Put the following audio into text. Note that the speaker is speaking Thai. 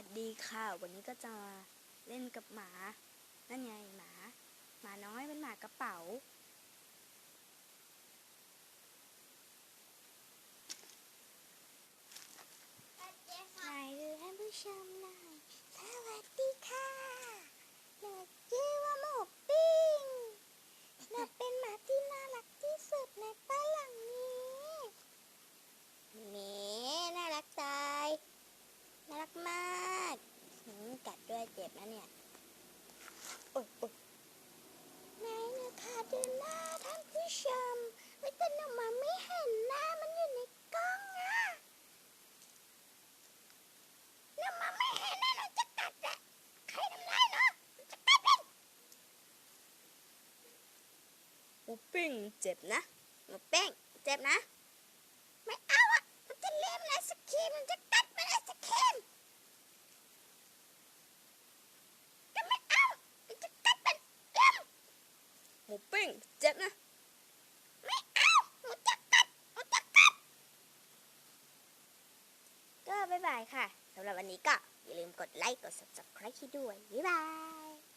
วัสดีค่ะ วันนี้ก็จะมาเล่นกับหมา นั่นไงหมา หมาน้อยเป็นหมากระเป๋า ไหนดูท่านผู้ชมหน่อยสวัสดีค่ะหนูชื่อว่าหมูปิ้งหนูเป็นหมาที่น่ารักที่สุดในบ้านหลังนี้เมน่ารักตายน่ารักมากหืมกัดด้วยเจ็ บนะเนี่ยโอ๊ยโอ๊ยไหนนะคะดูหน้าท่านผู้ชมเฮ้ยแต่หนูมาไม่เห็นหน้ามันอยู่ในกล้องอะหนูมาไม่เห็นหน้าหนูจะกัดอะใครทำร้ายหนูหนูจะกัดมันหมูปิ้งเจ็บนะหมูปิ้งเจ็บนะ ไม่เอาอะมันจะเล่มไอศครีมมันจะกัดมันไอศครีมจะไม่เอามันจะกัดมันเล่มหมูปิ้ งเจ็บนะ ไม่เอาหนูจะกัดหนูจะกัด ก็บ๊ายบายค่ะสำหรับวันนี้ก็อย่าลืมกดไลค์ กด subscribe ให้ด้วย บ๊ายบาย